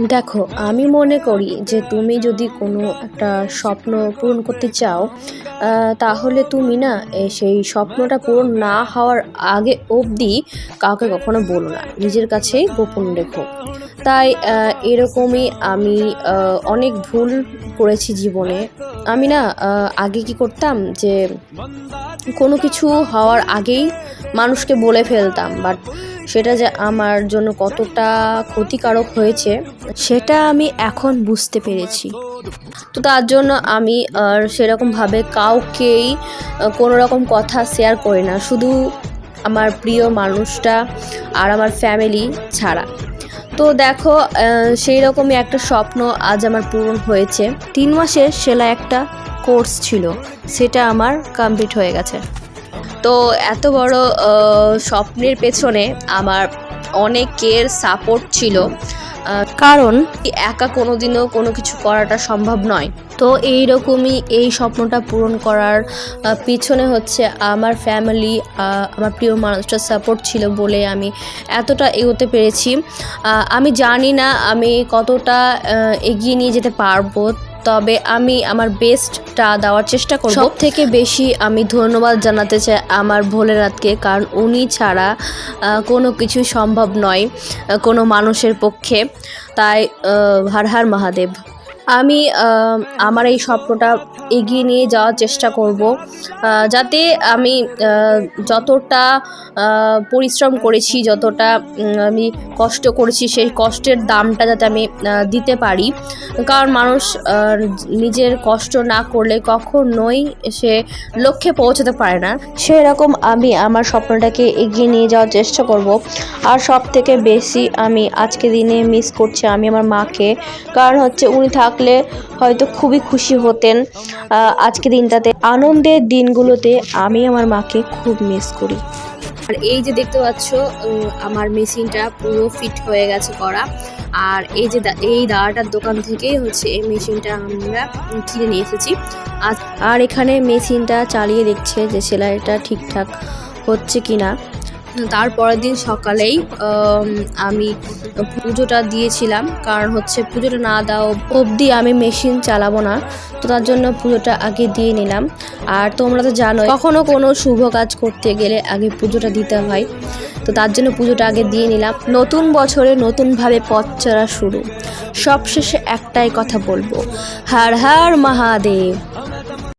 দেখো, আমি মনে করি যে তুমি যদি কোনো একটা স্বপ্ন পূরণ করতে চাও তাহলে তুমি না সেই স্বপ্নটা পূরণ না হওয়ার আগে অবধি কাউকে কখনো বলো না। নিজের কাছেই গোপন রেখো। তাই এরকমই আমি অনেক ভুল করেছি জীবনে। আমি না আগে কি করতাম যে কোনো কিছু হওয়ার আগেই মানুষকে বলে ফেলতাম, বাট সেটা যে আমার জন্য কতটা ক্ষতিকারক হয়েছে, সেটা আমি এখন বুঝতে পেরেছি। তো তার জন্য আমি আর সেরকমভাবে কাউকেই কোনো রকম কথা শেয়ার করি না, শুধু আমার প্রিয় মানুষটা আর আমার ফ্যামিলি ছাড়া। তো দেখো সেই রকমই একটা স্বপ্ন আজ আমার পূরণ হয়েছে। তিন মাসের সেলাই একটা কোর্স ছিল সেটা আমার কমপ্লিট হয়ে গেছে। তো এত বড় স্বপ্নের পেছনে আমার অনেকের সাপোর্ট ছিল। কারণ? একা কোনোদিনও কোনো কিছু করাটা সম্ভব নয়। তো এই রকমই এই স্বপ্নটা পূরণ করার পিছনে হচ্ছে আমার ফ্যামিলি আমার প্রিয় মানুষটার সাপোর্ট ছিল বলে আমি এতটা এগোতে পেরেছি। আমি জানি না আমি কতটা এগিয়ে নিয়ে যেতে পারব, তবে আমি আমার বেস্টটা দেওয়ার চেষ্টা করব। সব থেকে বেশি আমি ধন্যবাদ জানাতে চাই আমার ভোলেনাথকে, কারণ উনি ছাড়া কোনো কিছুই সম্ভব নয় কোনো মানুষের পক্ষে। তাই হার হার মহাদেব। আমি আমার এই স্বপ্নটা এগিয়ে নিয়ে যাওয়ার চেষ্টা করব। যাতে আমি যতটা পরিশ্রম করেছি, যতটা আমি কষ্ট করেছি, সেই কষ্টের দামটা যাতে আমি দিতে পারি। কারণ মানুষ নিজের কষ্ট না করলে কখনোই সে লক্ষ্যে পৌঁছাতে পারে না। সেরকম আমি আমার স্বপ্নটাকে এগিয়ে নিয়ে যাওয়ার চেষ্টা করব। আর সব থেকে বেশি আমি আজকে দিনে মিস করছি আমি আমার মাকে। কারণ হচ্ছে উনি থাকলে হয়তো খুবই খুশি হতেন। আজকে দিনটাতে, আনন্দের দিনগুলোতে আমি আমার মাকে খুব মিস করি। আর এই যে দেখতে পাচ্ছ আমার মেশিনটা পুরো ফিট হয়ে গেছে করা। আর এই যে এই দাদাটার দোকান থেকেই হচ্ছে এই মেশিনটা আমরা কিনে নিয়ে এসেছি। আর এখানে মেশিনটা চালিয়ে দেখছে যে সেলাইটা ঠিকঠাক হচ্ছে কি না তারপরের দিন সকালেই আমি পুজোটা দিয়েছিলাম। কারণ হচ্ছে পুজোটা না দেওয়া অবধি আমি মেশিন চালাবো না। তো তার জন্য পুজোটা আগে দিয়ে নিলাম। আর তোমরা তো জানো কখনো কোনো শুভ কাজ করতে গেলে আগে পুজোটা দিতে হয়। তো তার জন্য পুজোটা আগে দিয়ে নিলাম। নতুন বছরে নতুনভাবে পথ চলা শুরু। সবশেষে একটাই কথা বলব, হার হার মহাদেব।